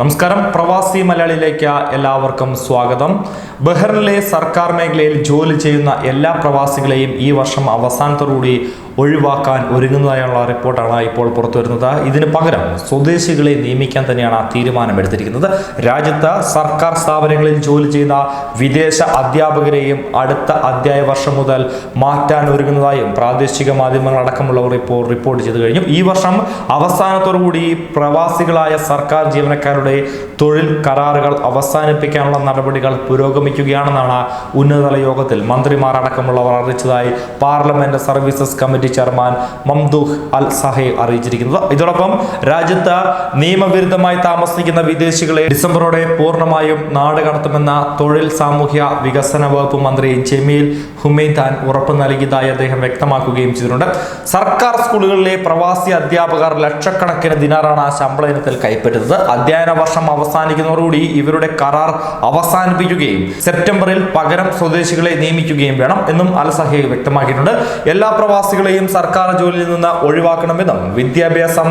നമസ്കാരം. പ്രവാസി മലയാളിയിലേക്ക് എല്ലാവർക്കും സ്വാഗതം. ബഹ്റിനിലെ സർക്കാർ മേഖലയിൽ ജോലി ചെയ്യുന്ന എല്ലാ പ്രവാസികളെയും ഈ വർഷം അവസാനത്തോടുകൂടി ഒഴിവാക്കാൻ ഒരുങ്ങുന്നതായുള്ള റിപ്പോർട്ടാണ് ഇപ്പോൾ പുറത്തു വരുന്നത്. ഇതിന് പകരം സ്വദേശികളെ നിയമിക്കാൻ തന്നെയാണ് തീരുമാനമെടുത്തിരിക്കുന്നത്. രാജ്യത്ത് സർക്കാർ സ്ഥാപനങ്ങളിൽ ജോലി ചെയ്യുന്ന വിദേശ അധ്യാപകരെയും അടുത്ത അധ്യായ വർഷം മുതൽ മാറ്റാൻ ഒരുങ്ങുന്നതായും പ്രാദേശിക മാധ്യമങ്ങളടക്കമുള്ളവർ ഇപ്പോൾ റിപ്പോർട്ട് ചെയ്തു കഴിഞ്ഞു. ഈ വർഷം അവസാനത്തോടുകൂടി പ്രവാസികളായ സർക്കാർ ജീവനക്കാരുടെ തൊഴിൽ കരാറുകൾ അവസാനിപ്പിക്കാനുള്ള നടപടികൾ പുരോഗമിക്കുകയാണെന്നാണ് ഉന്നതതല യോഗത്തിൽ മന്ത്രിമാർ അടക്കമുള്ളവർ അറിയിച്ചതായി parliament services committee chairman Mamdouh Al Saleh അറിയിച്ചിരിക്കുന്നത്. ഇതോടൊപ്പം രാജ്യത്ത് നിയമവിരുദ്ധമായി താമസിക്കുന്ന വിദേശികളെ ഡിസംബറോടെ പൂർണമായും നാട് കടത്തുമെന്ന തൊഴിൽ സാമൂഹ്യ വികസന വകുപ്പ് മന്ത്രി ജമീൽ ഹുമൈദാൻ ഉറപ്പ് നൽകിയതായി അദ്ദേഹം വ്യക്തമാക്കുകയും ചെയ്തിട്ടുണ്ട്. സർക്കാർ സ്കൂളുകളിലെ പ്രവാസി അധ്യാപകർ ലക്ഷക്കണക്കിന് ദിനാറാണ് ശമ്പള ഇനത്തിൽ കൈപ്പറ്റുന്നത്. അധ്യയന വർഷം അവസാനിക്കുന്നതോടുകൂടി ഇവരുടെ കരാർ അവസാനിപ്പിക്കുകയും സെപ്റ്റംബറിൽ പകരം സ്വദേശികളെ നിയമിക്കുകയും വേണം എന്നും അൽ സഹേ വ്യക്തമാക്കിയിട്ടുണ്ട്. എല്ലാ പ്രവാസികളെയും സർക്കാർ ജോലിയിൽ നിന്ന് ഒഴിവാക്കണമെന്നും വിദ്യാഭ്യാസം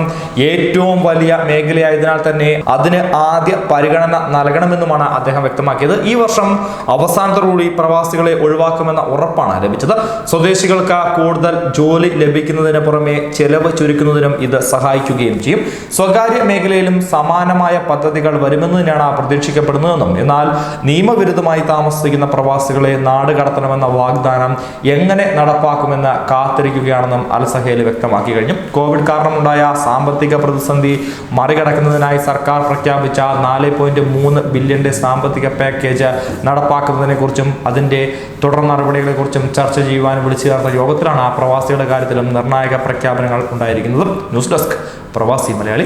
ഏറ്റവും വലിയ മേഖലയായതിനാൽ തന്നെ അതിന് ആദ്യ പരിഗണന നൽകണമെന്നുമാണ് അദ്ദേഹം വ്യക്തമാക്കിയത്. ഈ വർഷം അവസാനത്തോടുകൂടി പ്രവാസികളെ ഒഴിവാക്കുമെന്ന ഉറപ്പാണ് ലഭിച്ചത്. സ്വദേശികൾക്ക് കൂടുതൽ ജോലി ലഭിക്കുന്നതിന് പുറമെ ചെലവ് ചുരുക്കുന്നതിനും ഇത് സഹായിക്കുകയും ചെയ്യും. സ്വകാര്യ മേഖലയിലും സമാനമായ പദ്ധതികൾ വരുമെന്ന് തന്നെയാണ് പ്രതീക്ഷിക്കപ്പെടുന്നതെന്നും. എന്നാൽ നിയമവിരുദ്ധമായി താമസിക്കുന്ന പ്രവാസികളെ നാട് കടത്തണമെന്ന വാഗ്ദാനം എങ്ങനെ നടപ്പാക്കുമെന്ന് കാത്തിരിക്കുകയാണെന്നും അൽസഹേൽ വ്യക്തമാക്കി കഴിഞ്ഞു. കോവിഡ് കാരണമുണ്ടായ സാമ്പത്തിക പ്രതിസന്ധി മറികടക്കുന്നതിനായി സർക്കാർ പ്രഖ്യാപിച്ച നാല് പോയിന്റ് മൂന്ന് ബില്യന്റെ സാമ്പത്തിക പാക്കേജ് നടപ്പാക്കുന്നതിനെ കുറിച്ചും അതിന്റെ തുടർ നടപടികളെ കുറിച്ചും ചർച്ച ചെയ്യുവാൻ വിളിച്ചു ചേർത്ത യോഗത്തിലാണ് പ്രവാസികളുടെ കാര്യത്തിലും നിർണായക പ്രഖ്യാപനങ്ങൾ ഉണ്ടായിരിക്കുന്നത്. ന്യൂസ് ഡെസ്ക് പ്രവാസി മലയാളി.